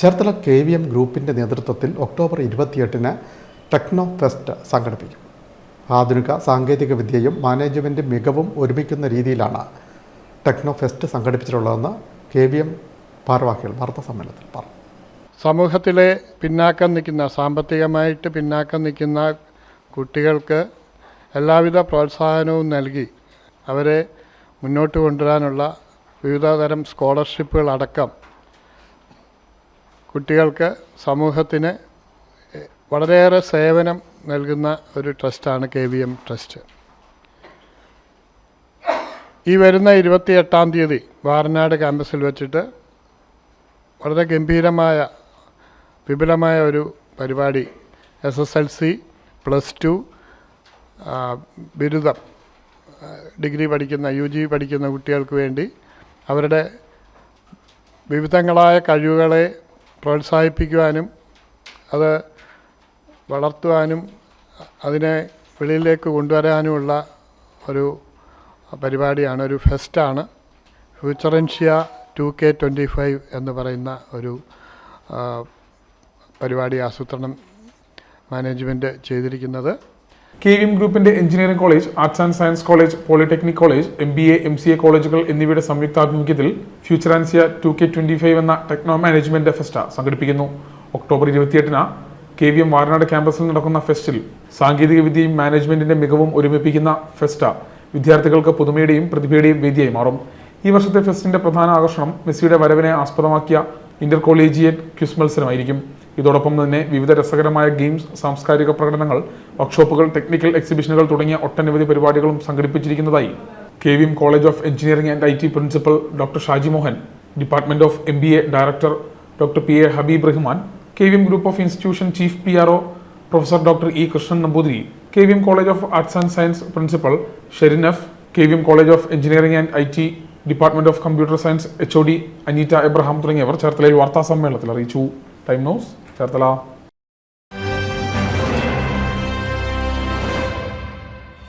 Cherthala K V M ഗ്രൂപ്പിന്റെ നേതൃത്വത്തിൽ October ഇരുപത്തിയെട്ടിന് ടെക്നോ ഫെസ്റ്റ് സംഘടിപ്പിക്കും. ആധുനിക സാങ്കേതിക വിദ്യയും മാനേജ്മെന്റ് മികവും ഒരുമിക്കുന്ന രീതിയിലാണ് ടെക്നോ ഫെസ്റ്റ് സംഘടിപ്പിച്ചിട്ടുള്ളതെന്ന് കെ വി എം ഭാരവാഹികൾ വാർത്താ സമ്മേളനത്തിൽ പറഞ്ഞു. സമൂഹത്തിലെ പിന്നാക്കം നിൽക്കുന്ന സാമ്പത്തികമായിട്ട് പിന്നാക്കം നിൽക്കുന്ന കുട്ടികൾക്ക് എല്ലാവിധ പ്രോത്സാഹനവും നൽകി അവരെ മുന്നോട്ട് കൊണ്ടുവരാനുള്ള വിവിധതരം സ്കോളർഷിപ്പുകൾ അടക്കം കുട്ടികൾക്ക് സമൂഹത്തിന് വളരെയേറെ സേവനം നൽകുന്ന ഒരു ട്രസ്റ്റാണ് കെ വി എം ട്രസ്റ്റ്. ഈ വരുന്ന ഇരുപത്തി എട്ടാം തീയതി വാരനാട് ക്യാമ്പസിൽ വെച്ചിട്ട് വളരെ ഗംഭീരമായ വിപുലമായ ഒരു പരിപാടി S S L C plus two ബിരുദം ഡിഗ്രി പഠിക്കുന്ന യു ജി പഠിക്കുന്ന കുട്ടികൾക്ക് വേണ്ടി അവരുടെ വിവിധങ്ങളായ കഴിവുകളെ പ്രോത്സാഹിപ്പിക്കുവാനും അത് വളർത്തുവാനും അതിനെ വെളിയിലേക്ക് കൊണ്ടുവരാനുമുള്ള ഒരു പരിപാടിയാണ് ഒരു ഫെസ്റ്റാണ്. Futurentia two K twenty five എന്ന് പറയുന്ന ഒരു പരിപാടി ആസൂത്രണം മാനേജ്മെന്റ് ചെയ്തിരിക്കുന്നത്. കെ എം ഗ്രൂപ്പിന്റെ engineering college arts and science college polytechnic college M B A M C A കോളേജുകൾ എന്നിവയുടെ സംയുക്താഭിമുഖ്യത്തിൽ Futurentia two K twenty five എന്ന ടെക്നോ മാനേജ്മെന്റ് ഫെസ്റ്റ സംഘടിപ്പിക്കുന്നു. ഒക്ടോബർ ഇരുപത്തിയെട്ടിന് കെ വി എം വാരനാട് ക്യാമ്പസിൽ നടക്കുന്ന ഫെസ്റ്റിൽ സാങ്കേതിക വിദ്യയും മാനേജ്മെന്റിന്റെ മികവും ഒരുമിപ്പിക്കുന്ന ഫെസ്റ്റ വിദ്യാർത്ഥികൾക്ക് പുതുമയുടെയും പ്രതിഭയുടെയും വേദിയായി മാറും. ഈ വർഷത്തെ ഫെസ്റ്റിന്റെ പ്രധാന ആകർഷണം മെസ്സിയുടെ വരവിനെ ആസ്പദമാക്കിയ ഇന്റർ കോളേജിയറ്റ് ക്യുസ് മത്സരമായിരിക്കും. ഇതോടൊപ്പം തന്നെ വിവിധ രസകരമായ ഗെയിംസ് സാംസ്കാരിക പ്രകടനങ്ങൾ വർക്ക്ഷോപ്പുകൾ ടെക്നിക്കൽ എക്സിബിഷനുകൾ തുടങ്ങിയ ഒട്ടനവധി പരിപാടികളും സംഘടിപ്പിച്ചിരിക്കുന്നതായി K V M college of engineering and I T principal doctor Shaji Mohan department of M B A director doctor P A Habeeb Rahman K V M group of institution chief P R O professor doctor E Krishnan Namboothiri K V M college of arts and science principal ഷെരിനഫ് K V M college of engineering and I T department of computer science H O D Aneetta Abraham തുടങ്ങിയവർ ചേർത്തലയിൽ വാർത്താ സമ്മേളനത്തിൽ അറിയിച്ചു. Time news Cherthala